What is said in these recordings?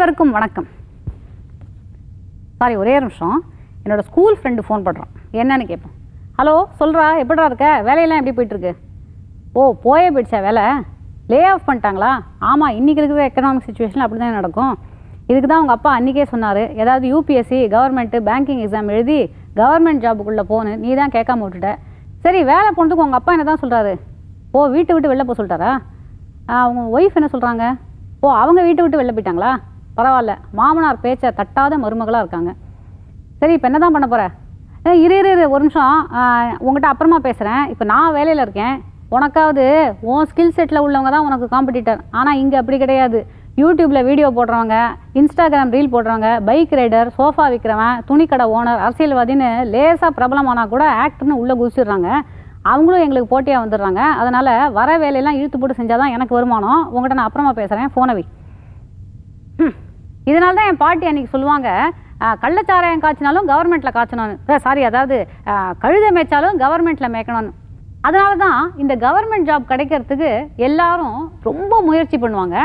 அனைவருக்கும் வணக்கம். சாரி ஒரே நிமிஷம். என்னோட ஸ்கூல் ஃப்ரெண்டு ஃபோன் பண்ணுறான் என்னன்னு கேட்போம். ஹலோ சொல்கிறா எப்படிடா இருக்க? வேலையெல்லாம் எப்படி போயிட்டுருக்கு? ஓ போயே போயிடுச்சா வேலை? லே ஆஃப் பண்ணிட்டாங்களா? ஆமாம் இன்றைக்கி இருக்கிற எக்கனாமிக் சுச்சுவேஷனில் அப்படி தான் நடக்கும். இதுக்கு தான் உங்கள் அப்பா அன்றைக்கே சொன்னார். ஏதாவது U P S C government banking exam எழுதி கவர்மெண்ட் ஜாபுக்குள்ளே போன்னு நீ தான் கேட்காம விட்டுட்ட. சரி வேலை போனதுக்கு உங்கள் அப்பா என்ன தான் சொல்கிறாரு ஓ வீட்டை விட்டு வெளில போக சொல்லிட்டாரா? அவங்க ஒய்ஃப் என்ன சொல்கிறாங்க ஓ அவங்க வீட்டை விட்டு வெளில போயிட்டாங்களா? பரவாயில்ல. மாமனார் பேச்சை தட்டாத மருமகளாக இருக்காங்க. சரி இப்போ என்ன தான் பண்ண போகிற இரு இரு இரு ஒரு நிமிஷம். உங்கள்கிட்ட உங்ககிட்ட அப்புறமா பேசுகிறேன் இப்போ நான் வேலையில் இருக்கேன். உனக்காவது உன் ஸ்கில் செட்டில் உள்ளவங்க தான் உனக்கு காம்படிட்டர் ஆனால் இங்கே அப்படி கிடையாது. யூடியூப்பில் வீடியோ போடுறவங்க இன்ஸ்டாகிராம் ரீல் போடுறவங்க பைக் ரைடர் சோஃபா விற்கிறவன் துணிக்கடை ஓனர் அரசியல்வாதின்னு லேசாக பிரபலமானா கூட ஆக்டர்னு உள்ளே குதிச்சிடுறாங்க. அவங்களும் எங்களுக்கு போட்டியாக வந்துடுறாங்க. அதனால் வர வேலையெல்லாம் இழுத்து போட்டு செஞ்சால் தான் எனக்கு வருமானம். உங்கள்கிட்ட நான் அப்புறமா பேசுகிறேன் ஃபோனை வை. இதனால தான் என் பாட்டி அன்றைக்கி சொல்லுவாங்க கள்ளச்சாராயம் காய்ச்சினாலும் கவர்மெண்ட்டில் காய்ச்சணும்னு. சாரி அதாவது கழுத கழுதை மேய்ச்சாலும் கவர்மெண்ட்டில் மேய்க்கணும்னு. அதனால தான் இந்த கவர்மெண்ட் ஜாப் கிடைக்கிறதுக்கு எல்லாரும் ரொம்ப முயற்சி பண்ணுவாங்க.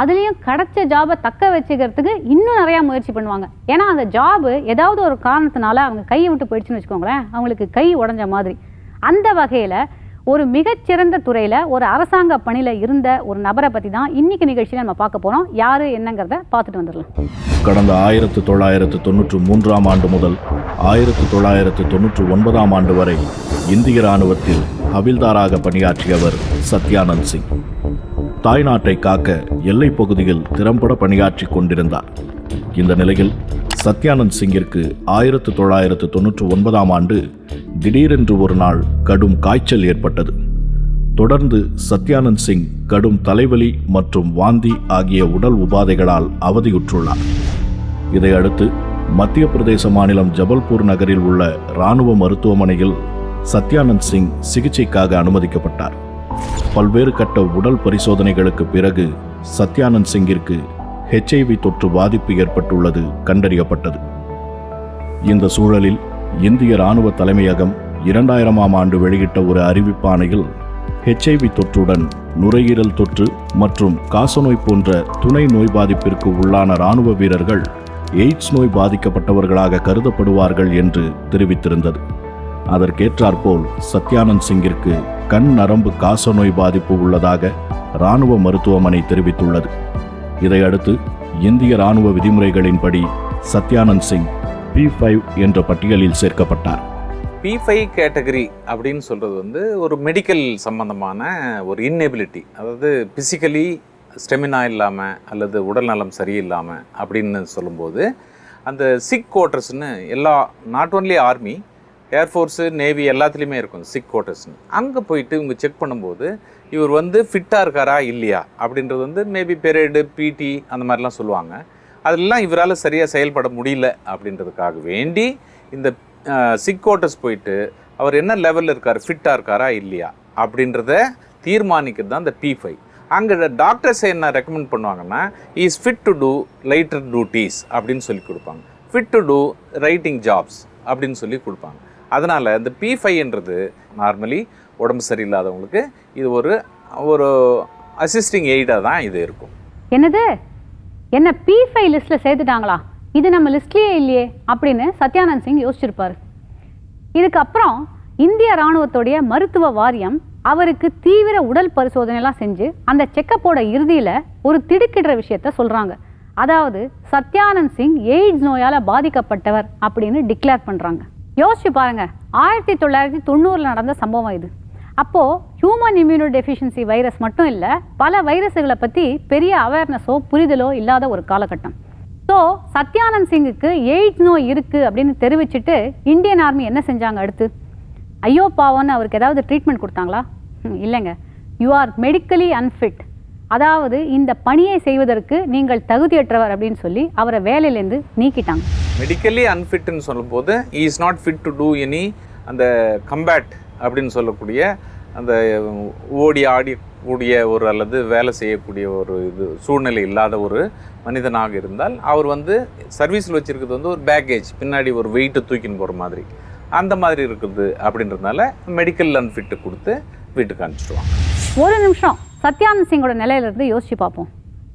அதுலேயும் கிடைச்ச ஜாபை தக்க வச்சுக்கிறதுக்கு இன்னும் நிறையா முயற்சி பண்ணுவாங்க. ஏன்னா அந்த ஜாபு ஏதாவது ஒரு காரணத்தினால அவங்க கையை விட்டு போயிடுச்சுன்னு வச்சுக்கோங்களேன் அவங்களுக்கு கை உடஞ்ச மாதிரி. அந்த வகையில் ஒரு மிகச்சிறந்த துறையில் ஒரு அரசாங்க பணியில் இருந்த ஒரு நபரை பற்றி தான் இன்னைக்கு நிகழ்ச்சியில் நம்ம பார்க்க போகிறோம் யார் என்னங்கிறத பார்த்துட்டு வந்துடலாம். கடந்த ஆயிரத்து தொள்ளாயிரத்து தொன்னூற்று மூன்றாம் ஆண்டு முதல் ஆயிரத்து தொள்ளாயிரத்து தொன்னூற்று ஒன்பதாம் ஆண்டு வரை இந்திய இராணுவத்தில் ஹவில்தாராக பணியாற்றியவர் சத்யானந்த் சிங். தாய்நாட்டை காக்க எல்லைப் பகுதியில் திறம்பட பணியாற்றி கொண்டிருந்தார். இந்த நிலையில் சத்யானந்த் சிங்கிற்கு ஆயிரத்து தொள்ளாயிரத்து தொன்னூற்று ஒன்பதாம் ஆண்டு திடீரென்று ஒரு நாள் கடும் காய்ச்சல் ஏற்பட்டது. தொடர்ந்து சத்யானந்த் சிங் கடும் தலைவலி மற்றும் வாந்தி ஆகிய உடல் உபாதைகளால் அவதியுற்றுள்ளார். இதையடுத்து மத்திய பிரதேச மாநிலம் ஜபல்பூர் நகரில் உள்ள இராணுவ மருத்துவமனையில் சத்யானந்த் சிங் சிகிச்சைக்காக அனுமதிக்கப்பட்டார். பல்வேறு கட்ட உடல் பரிசோதனைகளுக்கு பிறகு சத்யானந்த் சிங்கிற்கு ஹெச்ஐவி தொற்று பாதிப்பு ஏற்பட்டுள்ளது கண்டறியப்பட்டது. இந்த சூழலில் இந்திய இராணுவ தலைமையகம் இரண்டாயிரமாம் ஆண்டு வெளியிட்ட ஒரு அறிவிப்பாணையில் ஹெச்ஐவி தொற்றுடன் நுரையீரல் தொற்று மற்றும் காசநோய் போன்ற துணை நோய் பாதிப்பிற்கு உள்ளான இராணுவ வீரர்கள் எய்ட்ஸ் நோய் பாதிக்கப்பட்டவர்களாக கருதப்படுவார்கள் என்று தெரிவித்திருந்தது. அதற்கேற்றாற்போல் சத்யானந்த் சிங்கிற்கு கண் நரம்பு காசநோய் பாதிப்பு உள்ளதாக இராணுவ மருத்துவமனை தெரிவித்துள்ளது. இதையடுத்து இந்திய ராணுவ விதிமுறைகளின்படி சத்யானந்த் சிங் பி ஃபைவ் என்ற பட்டியலில் சேர்க்கப்பட்டார். பி ஃபைவ் கேட்டகரி அப்படின்னு சொல்கிறது வந்து ஒரு மெடிக்கல் சம்பந்தமான ஒரு இன்னெபிலிட்டி அதாவது ஃபிசிக்கலி ஸ்டெமினா இல்லாமல் அல்லது உடல் நலம் சரியில்லாமல் அப்படின்னு சொல்லும்போது அந்த சிக் குவார்ட்டர்ஸ்னு எல்லா not only army air force navy எல்லாத்துலேயுமே இருக்கும் சிக் கோட்டர்ஸ்னு அங்கே போயிட்டு இவங்க செக் பண்ணும்போது இவர் வந்து ஃபிட்டாக இருக்காரா இல்லையா? அப்படின்றது வந்து மேபி பெரேடு பிடி அந்த மாதிரிலாம் சொல்லுவாங்க. அதெல்லாம் இவரால் சரியாக செயல்பட முடியல அப்படின்றதுக்காக வேண்டி இந்த சிக் கோட்டர்ஸ் போயிட்டு அவர் என்ன லெவலில் இருக்கார் ஃபிட்டாக இருக்காரா இல்லையா? அப்படின்றத தீர்மானிக்கிறது தான் இந்த பி ஃபைவ் அங்கே டாக்டர்ஸ் என்ன ரெக்கமெண்ட் பண்ணுவாங்கன்னா is fit to do lighter duties அப்படின்னு சொல்லி கொடுப்பாங்க. Fit to do writing jobs அப்படின்னு சொல்லி கொடுப்பாங்க. அதனால் இந்த பி ஃபைன்றது நார்மலி உடம்பு சரியில்லாதவங்களுக்கு இது ஒரு ஒரு அசிஸ்டிங் எய்டாக தான் இது இருக்கும். என்னது? என்ன பி ஃபை லிஸ்ட்டில் சேர்த்துட்டாங்களா? இது நம்ம லிஸ்ட்லேயே இல்லையே அப்படின்னு சத்யானந்த் சிங் யோசிச்சிருப்பார். இதுக்கப்புறம் இந்திய இராணுவத்துடைய மருத்துவ வாரியம் அவருக்கு தீவிர உடல் பரிசோதனைலாம் செஞ்சு அந்த செக்கப்போட இறுதியில் ஒரு திடுக்கிடுற விஷயத்த சொல்கிறாங்க அதாவது சத்யானந்த் சிங் எய்ட்ஸ் நோயால் பாதிக்கப்பட்டவர் அப்படின்னு டிக்ளேர் பண்ணுறாங்க யோசிச்சு பாருங்க. ஆயிரத்தி தொள்ளாயிரத்தி தொண்ணூறில் நடந்த சம்பவம் இது. அப்போது ஹியூமன் இம்யூனோ டெஃபிஷியன்சி வைரஸ் மட்டும் இல்லை பல வைரஸுகளை பற்றி பெரிய அவேர்னஸோ புரிதலோ இல்லாத ஒரு காலகட்டம். ஸோ சத்யானந்த் சிங்குக்கு எய்ட்ஸ் நோய் இருக்குது அப்படின்னு தெரிவிச்சுட்டு இந்தியன் ஆர்மி என்ன செஞ்சாங்க அடுத்து? ஐயோ பாவம்னு அவருக்கு ஏதாவது ட்ரீட்மெண்ட் கொடுத்தாங்களா? இல்லைங்க. யூ ஆர் மெடிக்கலி அன்ஃபிட் அதாவது இந்த பணியை செய்வதற்கு நீங்கள் தகுதியற்றவர் அப்படின்னு சொல்லி அவரை வேலையிலேருந்து நீக்கிட்டாங்க. மெடிக்கலி அன்ஃபிட்னு சொல்லும்போது is not fit to do any அந்த கம்பேட் அப்படின்னு சொல்லக்கூடிய அந்த ஓடி ஆடி கூடிய ஒரு அல்லது வேலை செய்யக்கூடிய ஒரு இது சூழ்நிலை இல்லாத ஒரு மனிதனாக இருந்தால் அவர் வந்து சர்வீஸில் வச்சுருக்கிறது வந்து ஒரு பேக்கேஜ் பின்னாடி ஒரு வெயிட்டை தூக்கின்னு போகிற மாதிரி. அந்த மாதிரி இருக்குது அப்படின்றதுனால மெடிக்கல் அன்ஃபிட்டு கொடுத்து வீட்டுக்கு அனுப்பிச்சிடுவாங்க. ஒரு நிமிஷம். சத்யானந்த் சிங்கோட நிலையிலிருந்து யோசிச்சு பார்ப்போம்.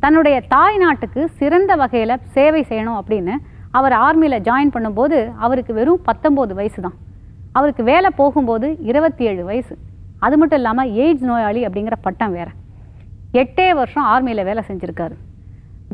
தன்னுடைய தாய் நாட்டுக்கு சிறந்த வகையில் சேவை செய்யணும் அப்படின்னு அவர் ஆர்மியில் ஜாயின் பண்ணும்போது அவருக்கு வெறும் பத்தொம்போது வயசு தான் அவருக்கு வேலை போகும்போது இருபத்தி ஏழு வயசு. அது மட்டும் இல்லாமல் எய்ட்ஸ் நோயாளி அப்படிங்கிற பட்டம் வேற. எட்டே வருஷம் ஆர்மியில் வேலை செஞ்சுருக்காரு.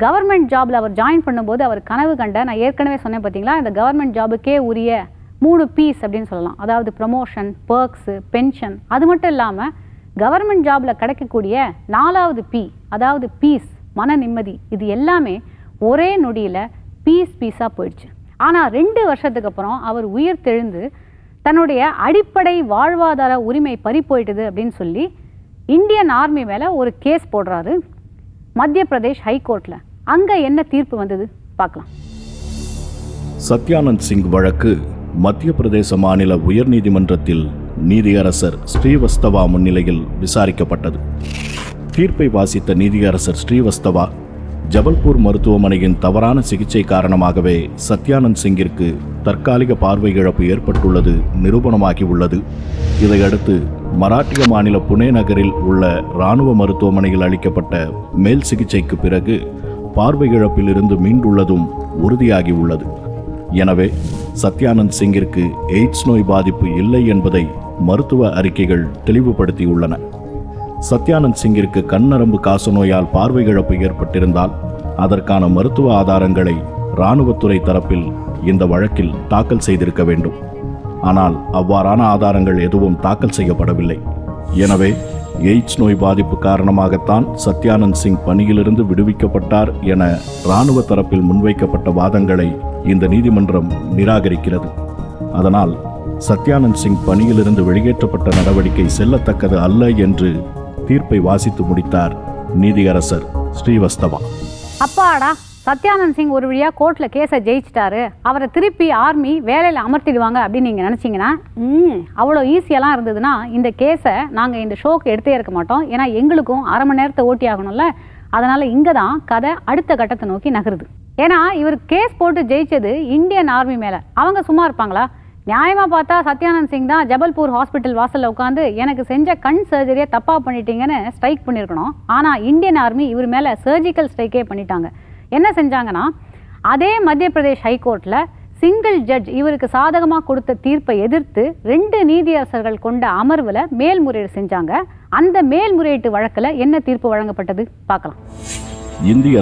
கவர்மெண்ட் ஜாபில் அவர் ஜாயின் பண்ணும்போது அவர் கனவு கண்ட நான் ஏற்கனவே சொன்னேன் பார்த்தீங்களா இந்த கவர்மெண்ட் ஜாபுக்கே உரிய மூணு பீஸ் அப்படின்னு சொல்லலாம். அதாவது ப்ரமோஷன் பர்க்ஸு பென்ஷன் அது மட்டும் இல்லாமல் கவர்மெண்ட் ஜாபில் கிடைக்கக்கூடிய நாலாவது பி அதாவது பீஸ் மன நிம்மதி இது எல்லாமே ஒரே நொடியில் பீஸ் பீஸாக போயிடுச்சு. ஆனால் ரெண்டு வருஷத்துக்கு அப்புறம் அவர் உயிர் தெழுந்து தன்னுடைய அடிப்படை வாழ்வாதார உரிமை பறி போயிட்டுது அப்படின்னு சொல்லி இந்தியன் ஆர்மி மேலே ஒரு கேஸ் போடுறாரு மத்திய பிரதேஷ் ஹைகோர்ட்டில் அங்கே என்ன தீர்ப்பு வந்தது? பார்க்கலாம். சத்யானந்த் சிங் வழக்கு மத்திய பிரதேச மாநில உயர்நீதிமன்றத்தில் நீதியரசர் ஸ்ரீவஸ்தவா முன்னிலையில் விசாரிக்கப்பட்டது. தீர்ப்பை வாசித்த நீதியரசர் ஸ்ரீவஸ்தவா ஜபல்பூர் மருத்துவமனையின் தவறான சிகிச்சை காரணமாகவே சத்யானந்த் சிங்கிற்கு தற்காலிக பார்வை இழப்பு ஏற்பட்டுள்ளது நிரூபணமாகி உள்ளது. இதையடுத்து மராட்டிய மாநில புனே நகரில் உள்ள இராணுவ மருத்துவமனையில் அளிக்கப்பட்ட மேல் சிகிச்சைக்கு பிறகு பார்வை இழப்பிலிருந்து மீண்டுள்ளதும் உறுதியாகி உள்ளது. எனவே சத்யானந்த் சிங்கிற்கு எய்ட்ஸ் நோய் பாதிப்பு இல்லை என்பதை மருத்துவ அறிக்கைகள் தெளிவுபடுத்தியுள்ளன. சத்யானந்த் சிங்கிற்கு கண்ணரம்பு காசநோயால் பார்வை இழப்பு ஏற்பட்டிருந்தால் அதற்கான மருத்துவ ஆதாரங்களை இராணுவத்துறை தரப்பில் இந்த வழக்கில் தாக்கல் செய்திருக்க வேண்டும். ஆனால் அவ்வாறான ஆதாரங்கள் எதுவும் தாக்கல் செய்யப்படவில்லை. எனவே எய்ட்ஸ் நோய் பாதிப்பு காரணமாகத்தான் சத்யானந்த் சிங் பணியிலிருந்து விடுவிக்கப்பட்டார் என இராணுவ தரப்பில் முன்வைக்கப்பட்ட வாதங்களை இந்த நீதிமன்றம் நிராகரிக்கிறது. அதனால் சத்யானந்த் சிங் பணியிலிருந்து வெளியேற்றப்பட்ட நடவடிக்கை செல்லத்தக்கது அல்ல என்று தீர்ப்பை வாசித்து முடித்தார் நீதியரசர் ஸ்ரீவஸ்தவா. அப்பாடா சத்யானந்த் சிங் ஒரு வழியாக கோர்ட்டில் கேஸை ஜெயிச்சிட்டாரு. அவரை திருப்பி ஆர்மி வேலையில் அமர்த்திடுவாங்க அப்படின்னு நீங்கள் நினச்சிங்கன்னா அவ்வளோ ஈஸியெல்லாம் இருந்ததுன்னா இந்த கேஸை நாங்கள் இந்த ஷோக்கு எடுத்தே இருக்க மாட்டோம். ஏன்னா எங்களுக்கும் அரை மணி நேரத்தை ஓட்டி ஆகணும்ல அதனால் இங்கே தான் கதை அடுத்த கட்டத்தை நோக்கி நகருது. ஏன்னா இவர் கேஸ் போட்டு ஜெயிச்சது இந்தியன் ஆர்மி மேலே. அவங்க சும்மா இருப்பாங்களா? நியாயமாக பார்த்தா சத்யானந்த் சிங் தான் ஜபல்பூர் ஹாஸ்பிட்டல் வாசலில் உட்காந்து எனக்கு செஞ்ச கண் சர்ஜரியை தப்பாக பண்ணிட்டீங்கன்னு ஸ்ட்ரைக் பண்ணியிருக்கணும் ஆனால் இந்தியன் ஆர்மி இவர் மேலே சர்ஜிக்கல் ஸ்ட்ரைக்கே பண்ணிட்டாங்க. என்ன செஞ்சாங்கன்னா அதே மத்திய பிரதேஷ் ஹைகோர்ட்டில் சிங்கிள் ஜட்ஜ் இவருக்கு சாதகமாக கொடுத்த தீர்ப்பை எதிர்த்து ரெண்டு நீதியரசர்கள் கொண்ட அமர்வில் மேல்முறையீடு செஞ்சாங்க. அந்த மேல்முறையீட்டு வழக்கில் என்ன தீர்ப்பு வழங்கப்பட்டது? பார்க்கலாம். இந்திய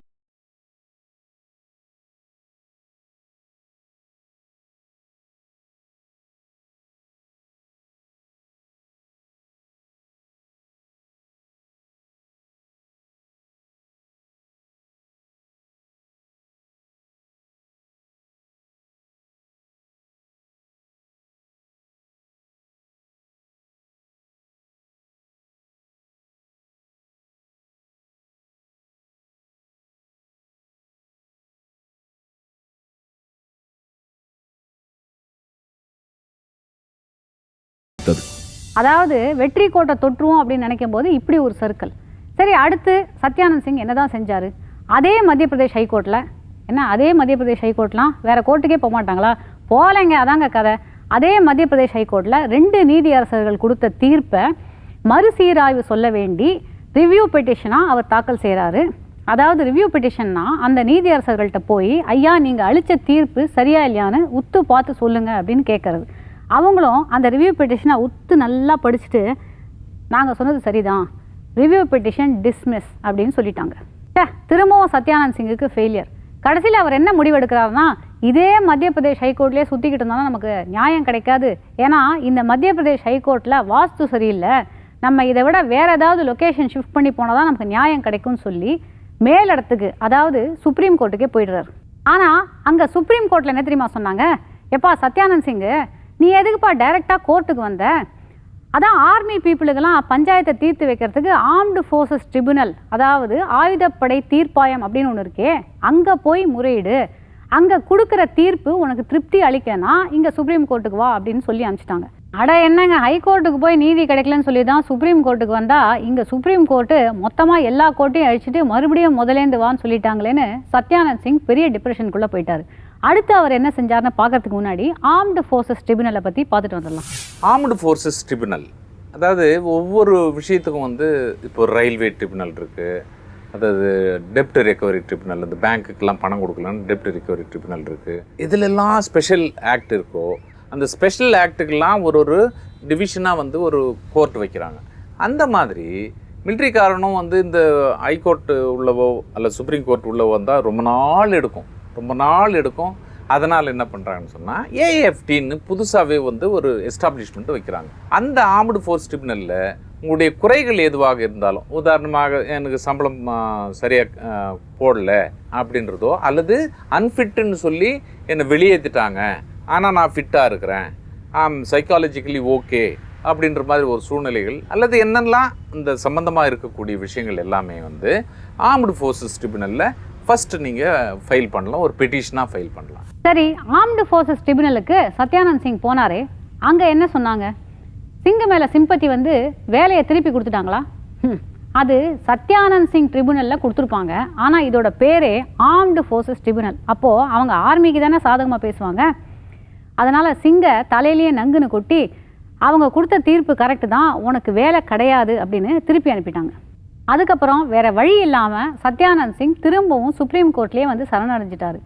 அதாவது வெற்றி கோட்டை தொற்றுவோம் அப்படின்னு நினைக்கும் போது இப்படி ஒரு சர்க்கிள். சரி அடுத்து சத்யானந்த் சிங் என்னதான் செஞ்சார்? அதே மத்திய பிரதேஷ் ஹைகோர்ட்டில் என்ன அதே மத்திய பிரதேஷ் ஹைகோர்ட்லாம் வேறு கோர்ட்டுக்கே போக மாட்டாங்களா? போகலைங்க அதாங்க கதை. அதே மத்திய பிரதேஷ் ஹைகோர்ட்டில் ரெண்டு நீதியரசர்கள் கொடுத்த தீர்ப்பை மறுசீராய்வு சொல்ல வேண்டி ரிவ்யூ பெட்டிஷனாக அவர் தாக்கல் செய்கிறாரு அதாவது ரிவ்யூ பெட்டிஷன்னா அந்த நீதியரசர்கள்ட்ட போய் ஐயா நீங்கள் அளித்த தீர்ப்பு சரியா இல்லையான்னு உத்து பார்த்து சொல்லுங்கள் அப்படின்னு கேட்கறது அவங்களும் அந்த ரிவ்யூ பெட்டிஷனை உத்து நல்லா படிச்சுட்டு நாங்கள் சொன்னது சரிதான். ரிவ்யூ பெட்டிஷன் டிஸ்மிஸ் அப்படின்னு சொல்லிட்டாங்க. திரும்பவும் சத்யானந்த் சிங்குக்கு ஃபெயிலியர் கடைசியில் அவர் என்ன முடிவெடுக்கிறாருன்னா இதே மத்திய பிரதேஷ் ஹைகோர்ட்லேயே சுற்றிக்கிட்டு இருந்தாலும் நமக்கு நியாயம் கிடைக்காது. ஏன்னா இந்த மத்திய பிரதேஷ் ஹைகோர்ட்டில் வாஸ்து சரியில்லை. நம்ம இதை விட வேறு ஏதாவது லொக்கேஷன் ஷிஃப்ட் பண்ணி போனால் தான் நமக்கு நியாயம் கிடைக்கும்னு சொல்லி மேலிடத்துக்கு அதாவது சுப்ரீம் கோர்ட்டுக்கே போயிடுறாரு. ஆனால் அங்கே சுப்ரீம் கோர்ட்டில் என்ன தெரியுமா சொன்னாங்க? எப்பா சத்யானந்த் சிங்கு நீ எதுக்குப்பா டைரெக்டாக கோர்ட்டுக்கு வந்த? அதான் ஆர்மி பீப்புளுக்கெல்லாம் பஞ்சாயத்தை தீர்த்து வைக்கிறதுக்கு ஆர்ம்டு ஃபோர்ஸஸ் ட்ரிபுனல் அதாவது ஆயுதப்படை தீர்ப்பாயம் அப்படின்னு ஒன்று இருக்கே அங்கே போய் முறையிடு. அங்கே கொடுக்குற தீர்ப்பு உனக்கு திருப்தி அளிக்கனா இங்கே சுப்ரீம் கோர்ட்டுக்கு வா அப்படின்னு சொல்லி அனுப்பிச்சிட்டாங்க. அட என்னங்க ஹைகோர்ட்டுக்கு போய் நீதி கிடைக்கலன்னு சொல்லி தான் சுப்ரீம் கோர்ட்டுக்கு வந்தால் இங்கே சுப்ரீம் கோர்ட்டு மொத்தமாக எல்லா கோர்ட்டையும் அழிச்சிட்டு மறுபடியும் முதலேந்து வான்னு சொல்லிட்டாங்களேன்னு சத்யானந்த் சிங் பெரிய டிப்ரெஷனுக்குள்ளே போயிட்டார். அடுத்து அவர் என்ன செஞ்சார்னு பார்க்கறதுக்கு முன்னாடி ஆர்ம்டு ஃபோர்ஸஸ் ட்ரிபுனலை பற்றி பார்த்துட்டு வந்துடலாம். ஆர்ம்டு ஃபோர்ஸஸ் ட்ரிபுனல் அதாவது ஒவ்வொரு விஷயத்துக்கும் வந்து இப்போ ரயில்வே ட்ரிபுனல் இருக்குது அதாவது டெப்ட் ரெக்கவரி ட்ரிபியூனல் இந்த பேங்க்குக்கெல்லாம் பணம் கொடுக்கலன்னு டெப்ட் ரெக்கவரி ட்ரிபியூனல் இருக்குது இதிலெல்லாம் ஸ்பெஷல் ஆக்ட் இருக்கோ அந்த ஸ்பெஷல் ஆக்ட்டுக்கெல்லாம் ஒரு ஒரு டிவிஷனாக வந்து ஒரு கோர்ட் வைக்கிறாங்க. அந்த மாதிரி மிலிட்ரிக்காரனும் வந்து இந்த ஹைகோர்ட் உள்ளவோ அல்ல சுப்ரீம் கோர்ட் உள்ளவோ வந்தால் ரொம்ப நாள் எடுக்கும். ரொம்ப நாள் எடுக்கும். அதனால் என்ன பண்ணுறாங்கன்னு சொன்னால் ஏஎஃப்டின்னு புதுசாகவே வந்து ஒரு எஸ்டாப்ளிஷ்மெண்ட் வைக்கிறாங்க. அந்த ஆர்ம்டு ஃபோர்ஸ் ட்ரிபியூனலில் உங்களுடைய குறைகள் எதுவாக இருந்தாலும் உதாரணமாக எனக்கு சம்பளம் சரியாக போடல அப்படின்றதோ அல்லது அன்ஃபிட்டுன்னு சொல்லி என்னை வெளியேற்றிட்டாங்க ஆனால் நான் ஃபிட்டாக இருக்கிறேன். ஆம் சைக்காலஜிக்கலி ஓகே அப்படின்ற மாதிரி ஒரு சூழ்நிலைகள் அல்லது என்னெல்லாம் இந்த சம்மந்தமாக இருக்கக்கூடிய விஷயங்கள் எல்லாமே வந்து ஆர்ம்டு ஃபோர்ஸஸ் ட்ரிபியூனலில் ஃபஸ்ட்டு நீங்கள் ஃபைல் பண்ணலாம் ஒரு பெட்டிஷனாக ஃபைல் பண்ணலாம். சரி ஆர்ம்டு ஃபோர்ஸஸ் ட்ரிபுனலுக்கு சத்யானந்த் சிங் போனாரே அங்கே என்ன சொன்னாங்க? சிங்கு மேலே சிம்பத்தி வந்து வேலையை திருப்பி கொடுத்துட்டாங்களா? ஹம், அது சத்யானந்த் சிங் ட்ரிபுனலில் கொடுத்துருப்பாங்க. ஆனால் இதோட பேரே ஆர்ம்டு ஃபோர்ஸஸ் ட்ரிபுனல் அப்போது அவங்க ஆர்மிக்கு தானே சாதகமாக பேசுவாங்க? அதனால் சிங்கை தலையிலேயே நங்குன்னு கொட்டி அவங்க கொடுத்த தீர்ப்பு கரெக்டு தான் உனக்கு வேலை கிடையாது அப்படின்னு திருப்பி அனுப்பிட்டாங்க. அதுக்கப்புறம் வேற வழி இல்லாமல் சத்யானந்த் சிங் திரும்பவும் சுப்ரீம் கோர்ட்லேயே வந்து சரணடைஞ்சிட்டார்.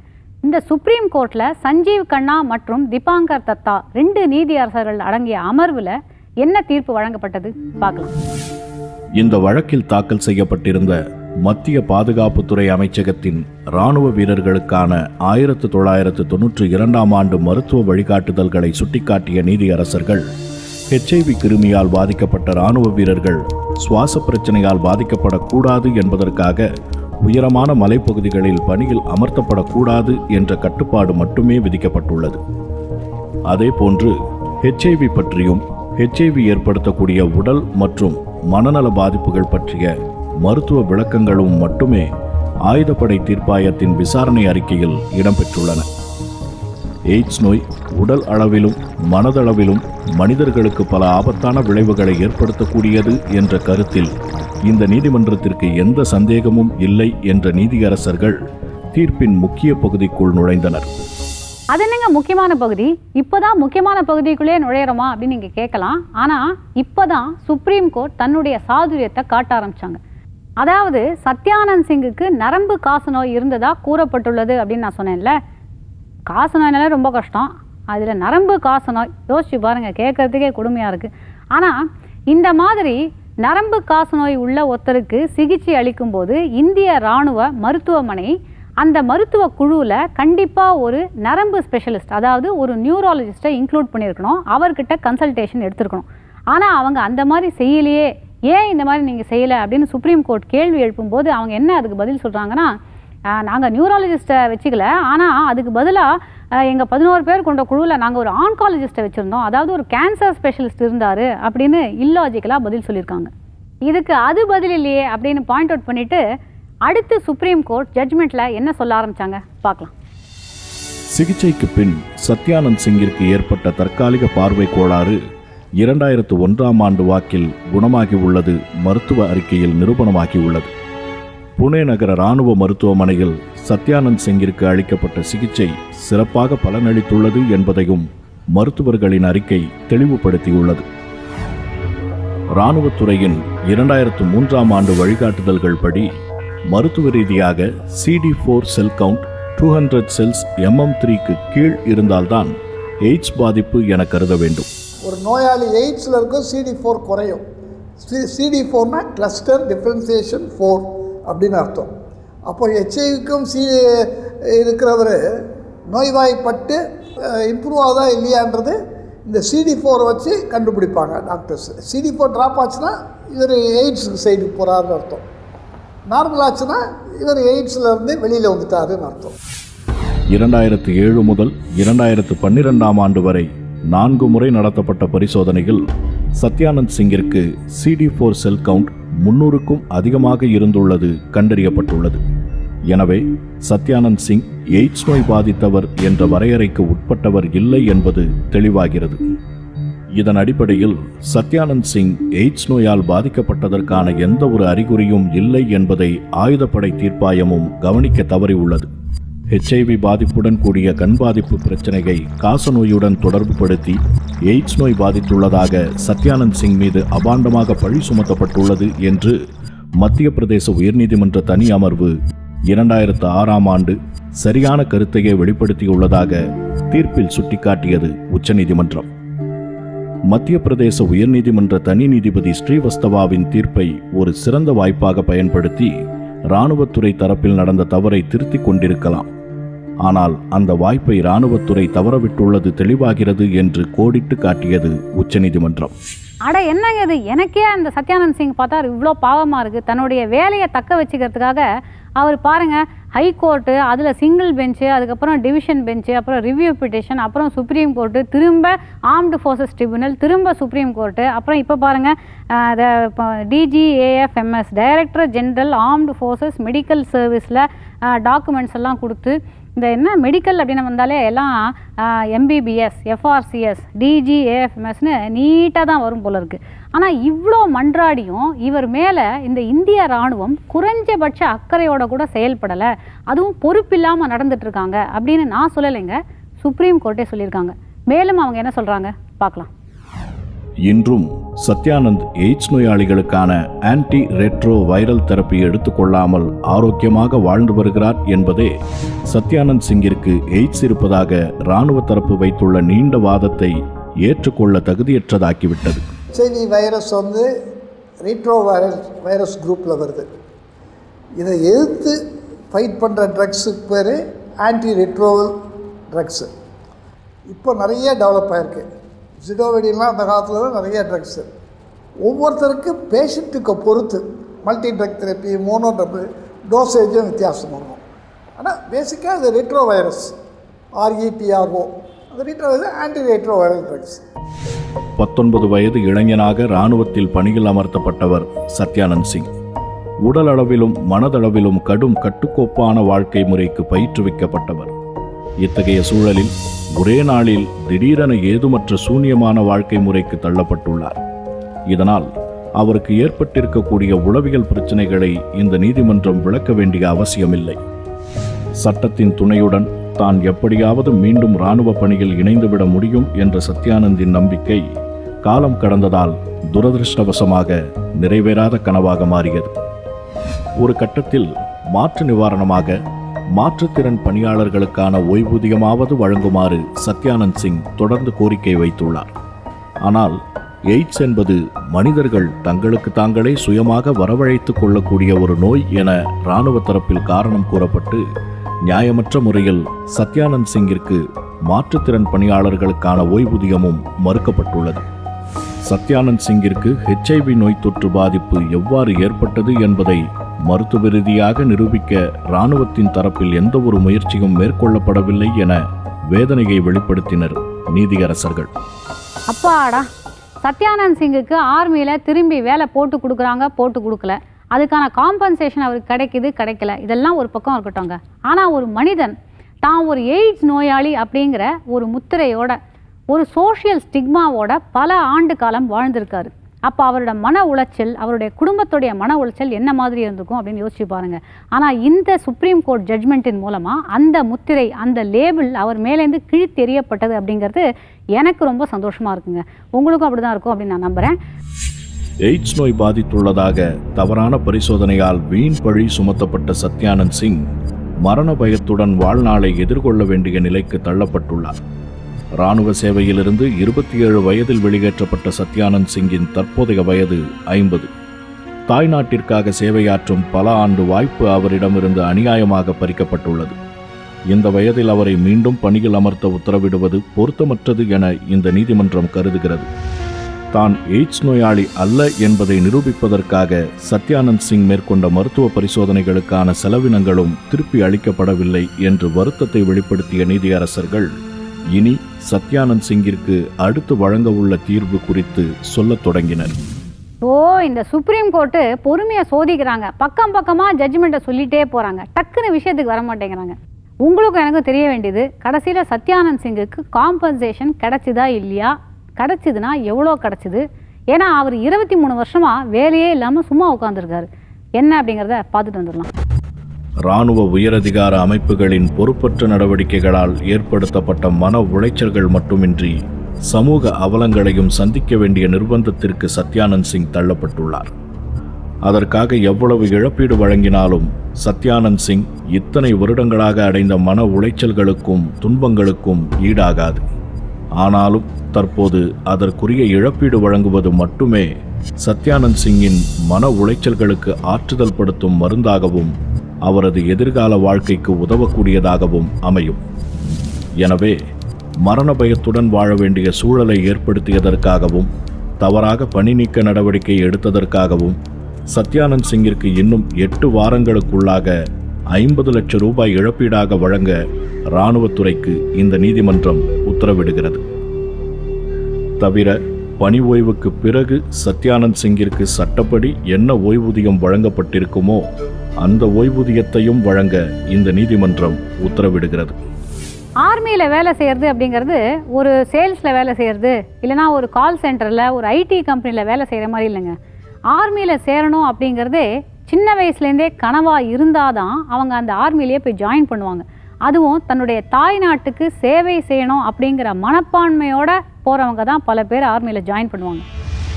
இந்த சுப்ரீம் கோர்ட்டில் சஞ்சீவ் கண்ணா மற்றும் திபாங்கர் தத்தா ரெண்டு நீதியரசர்கள் அடங்கிய அமர்வில் என்ன தீர்ப்பு வழங்கப்பட்டது? பார்க்கலாம். இந்த வழக்கில் தாக்கல் செய்யப்பட்டிருந்த மத்திய பாதுகாப்புத்துறை அமைச்சகத்தின் இராணுவ வீரர்களுக்கான ஆயிரத்து தொள்ளாயிரத்து தொன்னூற்றி இரண்டாம் ஆண்டு மருத்துவ வழிகாட்டுதல்களை சுட்டிக்காட்டிய நீதியரசர்கள் ஹெச்ஐவி கிருமியால் பாதிக்கப்பட்ட இராணுவ வீரர்கள் சுவாச பிரச்சனையால் பாதிக்கப்படக்கூடாது என்பதற்காக உயரமான மலைப்பகுதிகளில் பணியில் அமர்த்தப்படக்கூடாது என்ற கட்டுப்பாடு மட்டுமே விதிக்கப்பட்டுள்ளது. அதேபோன்று ஹெச்ஐவி பற்றியும் ஹெச்ஐவி ஏற்படுத்தக்கூடிய உடல் மற்றும் மனநல பாதிப்புகள் பற்றிய மருத்துவ விளக்கங்களும் மட்டுமே ஆயுதப்படை தீர்ப்பாயத்தின் விசாரணை அறிக்கையில் இடம்பெற்றுள்ளன. எய்ட்ஸ் நோய் உடல் அளவிலும் மனதளவிலும் மனிதர்களுக்கு பல ஆபத்தான விளைவுகளை ஏற்படுத்தக்கூடியது என்ற கருத்தில் இந்த நீதிமன்றத்திற்கு எந்த சந்தேகமும் இல்லை என்ற நீதியரசர்கள் தீர்ப்பின் முக்கிய பகுதிக்குள் நுழைந்தனர். அது என்னங்க முக்கியமான பகுதி? இப்போதான் முக்கியமான பகுதிக்குள்ளே நுழையிறோமா அப்படின்னு நீங்கள் கேட்கலாம். ஆனால் இப்போதான் சுப்ரீம் கோர்ட் தன்னுடைய சாதுரியத்தை காட்ட ஆரம்பிச்சாங்க. அதாவது சத்யானந்த் சிங்குக்கு நரம்பு காசு நோய் இருந்ததா கூறப்பட்டுள்ளது அப்படின்னு நான் சொன்னேன்ல. காசு நோய்னாலே ரொம்ப கஷ்டம். அதில் நரம்பு காசு நோய். யோசிச்சு பாருங்கள் கேட்கறதுக்கே கொடுமையாக இருக்குது ஆனால் இந்த மாதிரி நரம்பு காசு நோய் உள்ள ஒருத்தருக்கு சிகிச்சை அளிக்கும்போது இந்திய இராணுவ மருத்துவமனை அந்த மருத்துவ குழுவில் கண்டிப்பாக ஒரு நரம்பு ஸ்பெஷலிஸ்ட் அதாவது ஒரு நியூராலஜிஸ்ட்டை இன்க்ளூட் பண்ணியிருக்கணும். அவர்கிட்ட கன்சல்டேஷன் எடுத்துருக்கணும். ஆனால் அவங்க அந்த மாதிரி செய்யலையே. ஏன் இந்த மாதிரி நீங்கள் செய்யலை அப்படின்னு சுப்ரீம் கோர்ட் கேள்வி எழுப்பும்போது அவங்க என்ன அதுக்கு பதில் சொல்கிறாங்கன்னா நாங்கள் நியூராலஜிஸ்ட்டை வச்சுக்கல. ஆனால் அதுக்கு பதிலாக எங்கள் பதினோரு பேர் கொண்ட குழுவில் நாங்கள் ஒரு ஆன்காலஜிஸ்ட்டை வச்சுருந்தோம். அதாவது ஒரு கேன்சர் ஸ்பெஷலிஸ்ட் இருந்தார் அப்படின்னு இல்லாஜிக்கலாக பதில் சொல்லியிருக்காங்க இதுக்கு அது பதில் இல்லையே அப்படின்னு பாயிண்ட் அவுட் பண்ணிவிட்டு அடுத்து சுப்ரீம் கோர்ட் ஜட்ஜ்மெண்ட்டில் என்ன சொல்ல ஆரம்பித்தாங்க பார்க்கலாம். சிகிச்சைக்கு பின் சத்யானந்த் சிங்கிற்கு ஏற்பட்ட தற்காலிக பார்வை கோளாறு இரண்டாயிரத்து ஒன்றாம் ஆண்டு வாக்கில் குணமாகி உள்ளது மருத்துவ அறிக்கையில் நிரூபணமாகி உள்ளது. புனே நகர இராணுவ மருத்துவமனையில் சத்யானந்த் சிங்கிற்கு அளிக்கப்பட்ட சிகிச்சை சிறப்பாக பலனளித்துள்ளது என்பதையும் மருத்துவர்களின் அறிக்கை தெளிவுபடுத்தியுள்ளது. இராணுவத்துறையின் இரண்டாயிரத்து மூன்றாம் ஆண்டு வழிகாட்டுதல்கள் படி மருத்துவ ரீதியாக C D four cell count two hundred cells M M த்ரீக்கு கீழ் இருந்தால்தான் எய்ட்ஸ் பாதிப்பு என கருத வேண்டும். ஒரு நோயாளி எய்ட்ஸில் இருக்கும் சிடி ஃபோர் குறையும். சிடி ஃபோர்னா கிளஸ்டர் டிஃப்ரென்சியேஷன் ஃபோர் அப்படின்னு அர்த்தம். அப்போ ஹெச்ஐவிக்கும் சி இருக்கிறவர் நோய்வாய்ப்பட்டு இம்ப்ரூவ் ஆகுதா இல்லையான்றது இந்த சிடி ஃபோரை வச்சு கண்டுபிடிப்பாங்க டாக்டர்ஸ். சிடி ஃபோர் ட்ராப் ஆச்சுன்னா இவர் எய்ட்ஸுக்கு சைடு போகிறாருன்னு அர்த்தம். நார்மல் ஆச்சுன்னா இவர் எய்ட்ஸ்லேருந்து வெளியில் வந்துட்டாருன்னு அர்த்தம். இரண்டாயிரத்து ஏழு முதல் இரண்டாயிரத்து பன்னிரெண்டாம் ஆண்டு வரை நான்கு முறை நடத்தப்பட்ட பரிசோதனையில் சத்யானந்த் சிங்கிற்கு சிடி ஃபோர் செல் கவுண்ட் முன்னூறுக்கும் அதிகமாக இருந்துள்ளது கண்டறியப்பட்டுள்ளது. எனவே சத்யானந்த் சிங் எய்ட்ஸ் நோய் பாதித்தவர் என்ற வரையறைக்கு உட்பட்டவர் இல்லை என்பது தெளிவாகிறது. இதன் அடிப்படையில் சத்யானந்த் சிங் எய்ட்ஸ் நோயால் பாதிக்கப்பட்டதற்கான எந்த ஒரு அறிகுறியும் இல்லை என்பதை ஆயுதப்படை தீர்ப்பாயமும் கவனிக்க தவறியுள்ளது. ஹெச்ஐவி பாதிப்புடன் கூடிய கண் பாதிப்பு பிரச்சனையை காசநோயுடன் தொடர்புபடுத்தி எய்ட்ஸ் நோய் பாதித்துள்ளதாக சத்யானந்த் சிங் மீது அபாண்டமாக பழி சுமத்தப்பட்டுள்ளது என்று மத்திய பிரதேச உயர்நீதிமன்ற தனி அமர்வு இரண்டாயிரத்து ஆறாம் ஆண்டு சரியான கருத்தையே வெளிப்படுத்தியுள்ளதாக தீர்ப்பில் சுட்டிக்காட்டியது உச்சநீதிமன்றம். மத்திய பிரதேச உயர்நீதிமன்ற தனி நீதிபதி ஸ்ரீவஸ்தவாவின் தீர்ப்பை ஒரு சிறந்த வாய்ப்பாக பயன்படுத்தி இராணுவத்துறை தரப்பில் நடந்த தவறை திருத்திக் கொண்டிருக்கலாம். ஆனால் அந்த வாய்ப்பை இராணுவத்துறை தவறவிட்டுள்ளது தெளிவாகிறது என்று கோடிட்டு காட்டியது உச்சநீதிமன்றம். அட என்னங்க இது? எனக்கே அந்த சத்யானந்த் சிங் பார்த்தா இவ்வளோ பாவமாக இருக்குது தன்னுடைய வேலையை தக்க வச்சுக்கிறதுக்காக அவர் பாருங்கள் ஹை கோர்ட்டு அதில் சிங்கிள் பெஞ்சு அதுக்கப்புறம் டிவிஷன் பெஞ்சு அப்புறம் ரிவ்யூ பிட்டிஷன் அப்புறம் சுப்ரீம் கோர்ட்டு திரும்ப ஆர்ம்டு ஃபோர்ஸஸ் ட்ரிபியூனல் திரும்ப சுப்ரீம் கோர்ட்டு அப்புறம் இப்போ பாருங்கள் DGAFMS director general armed forces medical சர்வீஸில் டாக்குமெண்ட்ஸ் எல்லாம் கொடுத்து இந்த என்ன மெடிக்கல் அப்படின்னு வந்தாலே எல்லாம் எம்பிபிஎஸ் எஃப்ஆர்சிஎஸ் டிஜிஏஎஃப்எம்எஸ்னு நீட்டாக தான் வரும் போல இருக்குது ஆனால் இவ்வளோ மன்றாடியும் இவர் மேலே இந்த இந்திய ராணுவம் குறைஞ்சபட்ச அக்கறையோட கூட செயல்படலை. அதுவும் பொறுப்பில்லாமல் நடந்துட்டுருக்காங்க அப்படின்னு நான் சொல்லலைங்க. சுப்ரீம் கோர்ட்டே சொல்லியிருக்காங்க. மேலும் அவங்க என்ன சொல்கிறாங்க பார்க்கலாம். இன்றும் சத்யானந்த் எய்ட்ஸ் நோயாளிகளுக்கான ஆன்டி ரெட்ரோ வைரல் தெரப்பி எடுத்துக்கொள்ளாமல் ஆரோக்கியமாக வாழ்ந்து வருகிறார் என்பதே சத்யானந்த் சிங்கிற்கு எய்ட்ஸ் இருப்பதாக இராணுவ தரப்பு வைத்துள்ள நீண்ட வாதத்தை ஏற்றுக்கொள்ள தகுதியற்றதாக்கிவிட்டது. சரி வைரஸ் வந்து ரீட்ரோ வைரஸ் வைரஸ் குரூப்பில் வருது. இதை எதிர்த்து ஃபைட் பண்ணுற ட்ரக்ஸுக்கு பேர் ஆன்டி ரெட்ரோவல் ட்ரக்ஸு இப்போ நிறைய டெவலப் ஆகிருக்கு ஜிடோவெடிலாம் அந்த காலத்தில் தான் நிறைய ட்ரக்ஸு ஒவ்வொருத்தருக்கு பேஷண்ட்டுக்கு பொறுத்து multi drug therapy mono drug டோசேஜும் வித்தியாசம் இருக்கும். ஆனால் பேசிக்காக அது retro virus R E T R O அந்த retro virus anti retro viral drugs பத்தொன்பது வயது இளைஞனாக இராணுவத்தில் பணியில் அமர்த்தப்பட்டவர் சத்யானந்த் சிங். உடல் அளவிலும் மனதளவிலும் கடும் கட்டுக்கோப்பான வாழ்க்கை முறைக்கு பயிற்றுவிக்கப்பட்டவர். இத்தகைய சூழலில் ஒரே நாளில் திடீரென ஏதுமற்ற சூன்யமான வாழ்க்கை முறைக்கு தள்ளப்பட்டுள்ளார். இதனால் அவருக்கு ஏற்பட்டிருக்கக்கூடிய உளவியல் பிரச்சனைகளை இந்த நீதிமன்றம் விளக்க வேண்டிய அவசியமில்லை. சட்டத்தின் துணையுடன் தான் எப்படியாவது மீண்டும் இராணுவ பணியில் இணைந்துவிட முடியும் என்ற சத்யானந்தின் நம்பிக்கை காலம் கடந்ததால் துரதிருஷ்டவசமாக நிறைவேறாத கனவாக மாறியது. ஒரு கட்டத்தில் மாற்று நிவாரணமாக மாற்றுத்திறன் பணியாளர்களுக்கான ஓய்வூதியமாவது வழங்குமாறு சத்யானந்த் சிங் தொடர்ந்து கோரிக்கை வைத்துள்ளார். ஆனால் எய்ட்ஸ் என்பது மனிதர்கள் தங்களுக்கு தாங்களே சுயமாக வரவழைத்துக் கொள்ளக்கூடிய ஒரு நோய் என இராணுவ தரப்பில் காரணம் கூறப்பட்டு நியாயமற்ற முறையில் சத்யானந்த் சிங்கிற்கு மாற்றுத்திறன் பணியாளர்களுக்கான ஓய்வூதியமும் மறுக்கப்பட்டுள்ளது. சத்யானந்த் சிங்கிற்கு ஹெச்ஐவி நோய் தொற்று பாதிப்பு எவ்வாறு ஏற்பட்டது என்பதை மருத்துவ ரீதியாக நிரூபிக்க இராணுவத்தின் தரப்பில் எந்த ஒரு முயற்சியும் மேற்கொள்ளப்படவில்லை என வேதனையை வெளிப்படுத்தினர் நீதியரசர்கள். அப்பாடா. சத்யானந்த் சிங்குக்கு ஆர்மியில் திரும்பி வேலை போட்டு கொடுக்குறாங்க போட்டு கொடுக்கல. அதுக்கான காம்பன்சேஷன் அவருக்கு கிடைக்குது கிடைக்கல. இதெல்லாம் ஒரு பக்கம் இருக்கட்டும்ங்க. ஆனால் ஒரு மனிதன் தான் ஒரு எய்ட்ஸ் நோயாளி அப்படிங்கிற ஒரு முத்திரையோட ஒரு சோஷியல் ஸ்டிக்மாவோட பல ஆண்டு காலம் வாழ்ந்திருக்காரு. அப்போ அவரோட மன உளைச்சல் அவருடைய குடும்பத்துடைய மன உளைச்சல் என்ன மாதிரி இருந்திருக்கும் அப்படின்னு யோசிச்சு பாருங்கள் ஆனால் இந்த சுப்ரீம் கோர்ட் ஜட்மெண்ட்டின் மூலமாக அந்த முத்திரை அந்த லேபிள் அவர் மேலேருந்து கிழித்தெறியப்பட்டது அப்படிங்கிறது எனக்கு ரொம்ப சந்தோஷமாக இருக்குங்க. உங்களுக்கும் அப்படி தான் இருக்கும் அப்படின்னு நான் நம்புகிறேன் எய்ட்ஸ் நோய் பாதித்துள்ளதாக தவறான பரிசோதனையால் வீண் பழி சுமத்தப்பட்ட சத்யானந்த் சிங் மரண பயத்துடன் வாழ்நாளை எதிர்கொள்ள வேண்டிய நிலைக்கு தள்ளப்பட்டுள்ளார். இராணுவ சேவையிலிருந்து இருபத்தி ஏழு வயதில் வெளியேற்றப்பட்ட சத்யானந்த் சிங்கின் தற்போதைய வயது ஐம்பது. தாய்நாட்டிற்காக சேவையாற்றும் பல ஆண்டு வாய்ப்பு அவரிடமிருந்து அநியாயமாக பறிக்கப்பட்டுள்ளது. இந்த வயதில் அவரை மீண்டும் பணியில் அமர்த்த உத்தரவிடுவது பொருத்தமற்றது என இந்த நீதிமன்றம் கருதுகிறது. தான் எய்ட்ஸ் நோயாளி அல்ல என்பதை நிரூபிப்பதற்காக சத்யானந்த் சிங் மேற்கொண்ட மருத்துவ பரிசோதனைகளுக்கான செலவினங்களும் திருப்பி அளிக்கப்படவில்லை என்று வருத்தத்தை வெளிப்படுத்திய நீதியரசர்கள் இனி சத்யானந்த் சிங்கிற்கு அடுத்து வழங்க உள்ள தீர்வு குறித்து சொல்லத் தொடங்கினர். ஓ இந்த சுப்ரீம் கோர்ட்டு பொறுமையை சோதிக்கிறாங்க. பக்கம் பக்கமாக ஜட்ஜ்மெண்ட்டை சொல்லிட்டே போகிறாங்க டக்குன்னு விஷயத்துக்கு வர மாட்டேங்கிறாங்க. உங்களுக்கும் எனக்கும் தெரிய வேண்டியது கடைசியில் சத்யானந்த் சிங்குக்கு காம்பன்சேஷன் கிடைச்சிதா இல்லையா? கிடைச்சிதுன்னா எவ்வளோ கிடச்சிது? ஏன்னா அவர் இருபத்தி மூணு வருஷமாக வேலையே இல்லாமல் சும்மா உட்காந்துருக்காரு என்ன அப்படிங்கிறத பார்த்துட்டு வந்துடலாம். இராணுவ உயரதிகார அமைப்புகளின் பொறுப்பற்ற நடவடிக்கைகளால் ஏற்படுத்தப்பட்ட மன உளைச்சல்கள் மட்டுமின்றி சமூக அவலங்களையும் சந்திக்க வேண்டிய நிர்பந்தத்திற்கு சத்யானந்த் சிங் தள்ளப்பட்டுள்ளார். அதற்காக எவ்வளவு இழப்பீடு வழங்கினாலும் சத்யானந்த் சிங் இத்தனை வருடங்களாக அடைந்த மன உளைச்சல்களுக்கும் துன்பங்களுக்கும் ஈடாகாது. ஆனாலும் தற்போது அதற்குரிய இழப்பீடு வழங்குவது மட்டுமே சத்யானந்த் சிங்கின் மன உளைச்சல்களுக்கு ஆற்றுதல் படுத்தும் மருந்தாகவும் அவரது எதிர்கால வாழ்க்கைக்கு உதவக்கூடியதாகவும் அமையும். எனவே மரண பயத்துடன் வாழ வேண்டிய சூழலை ஏற்படுத்தியதற்காகவும் தவறாக பணி நீக்க நடவடிக்கை எடுத்ததற்காகவும் சத்யானந்த் சிங்கிற்கு இன்னும் எட்டு வாரங்களுக்குள்ளாக ஐம்பது லட்சம் ரூபாய் இழப்பீடாக வழங்க இராணுவத்துறைக்கு இந்த நீதிமன்றம் உத்தரவிடுகிறது. தவிர பணி ஓய்வுக்கு பிறகு சத்யானந்த் சிங்கிற்கு சட்டப்படி என்ன ஓய்வூதியம் வழங்கப்பட்டிருக்குமோ அந்த ஓய்வூதியத்தையும் வழங்க இந்த நீதிமன்றம் உத்தரவிடுகிறது. ஆர்மியில் வேலை செய்கிறது அப்படிங்கிறது ஒரு சேல்ஸில் வேலை செய்கிறது இல்லைனா ஒரு கால் சென்டரில் ஒரு ஐடி கம்பெனியில் வேலை செய்கிற மாதிரி இல்லைங்க. ஆர்மியில் சேரணும் அப்படிங்கிறதே சின்ன வயசுலேருந்தே கனவாக இருந்தால் தான் அவங்க அந்த ஆர்மியிலேயே போய் ஜாயின் பண்ணுவாங்க. அதுவும் தன்னுடைய தாய் நாட்டுக்கு சேவை செய்யணும் அப்படிங்கிற மனப்பான்மையோட போகிறவங்க தான் பல பேர் ஆர்மியில் ஜாயின் பண்ணுவாங்க.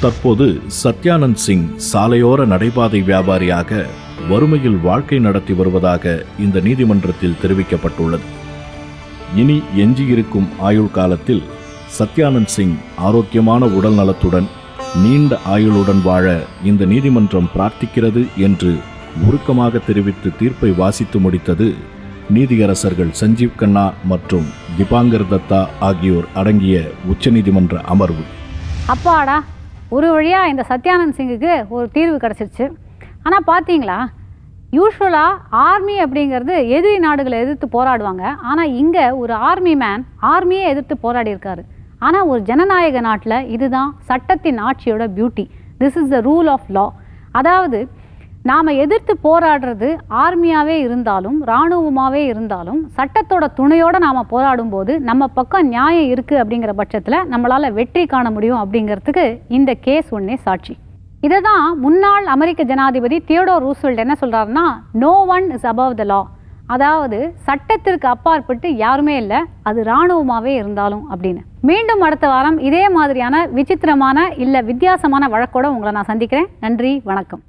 தற்போது சத்யானந்த் சிங் சாலையோர நடைபாதை வியாபாரியாக வறுமையில் வாழ்க்கை நடத்தி வருவதாக இந்த நீதிமன்றத்தில் தெரிவிக்கப்பட்டுள்ளது. இனி எஞ்சியிருக்கும் ஆயுள் காலத்தில் சத்யானந்த் சிங் ஆரோக்கியமான உடல் நலத்துடன் நீண்ட ஆயுளுடன் வாழ இந்த நீதிமன்றம் பிரார்த்திக்கிறது என்று உருக்கமாக தெரிவித்து தீர்ப்பை வாசித்து முடித்தது நீதியரசர்கள் சஞ்சீவ் கண்ணா மற்றும் திபாங்கர் தத்தா ஆகியோர் அடங்கிய உச்சநீதிமன்ற அமர்வு. அப்பாடா ஒரு வழியாக இந்த சத்யானந்த் சிங்குக்கு ஒரு தீர்வு கிடச்சிருச்சு. ஆனால் பார்த்தீங்களா யூஸ்வலாக ஆர்மி அப்படிங்கிறது எதிரி நாடுகளை எதிர்த்து போராடுவாங்க. ஆனால் இங்கே ஒரு ஆர்மி மேன் ஆர்மியை எதிர்த்து போராடி இருக்காரு ஆனால் ஒரு ஜனநாயக நாட்டில் இதுதான் சட்டத்தின் ஆட்சியோட beauty. This is the rule of law அதாவது நாம் எதிர்த்து போராடுறது ஆர்மியாகவே இருந்தாலும் இராணுவமாகவே இருந்தாலும் சட்டத்தோட துணையோடு நாம் போராடும்போது நம்ம பக்கம் நியாயம் இருக்குது அப்படிங்கிற பட்சத்தில் நம்மளால் வெற்றி காண முடியும் அப்படிங்கிறதுக்கு இந்த கேஸ் ஒன்றே சாட்சி. இதை தான் முன்னாள் அமெரிக்க ஜனாதிபதி தியோடோ ரூஸ்வெல்ட் என்ன சொல்கிறாருன்னா no one is above the law அதாவது சட்டத்திற்கு அப்பாற்பட்டு யாருமே இல்லை அது இராணுவமாகவே இருந்தாலும் அப்படின்னு. மீண்டும் அடுத்த வாரம் இதே மாதிரியான விசித்திரமான இல்லை வித்தியாசமான வழக்கோட உங்களை நான் சந்திக்கிறேன். நன்றி வணக்கம்.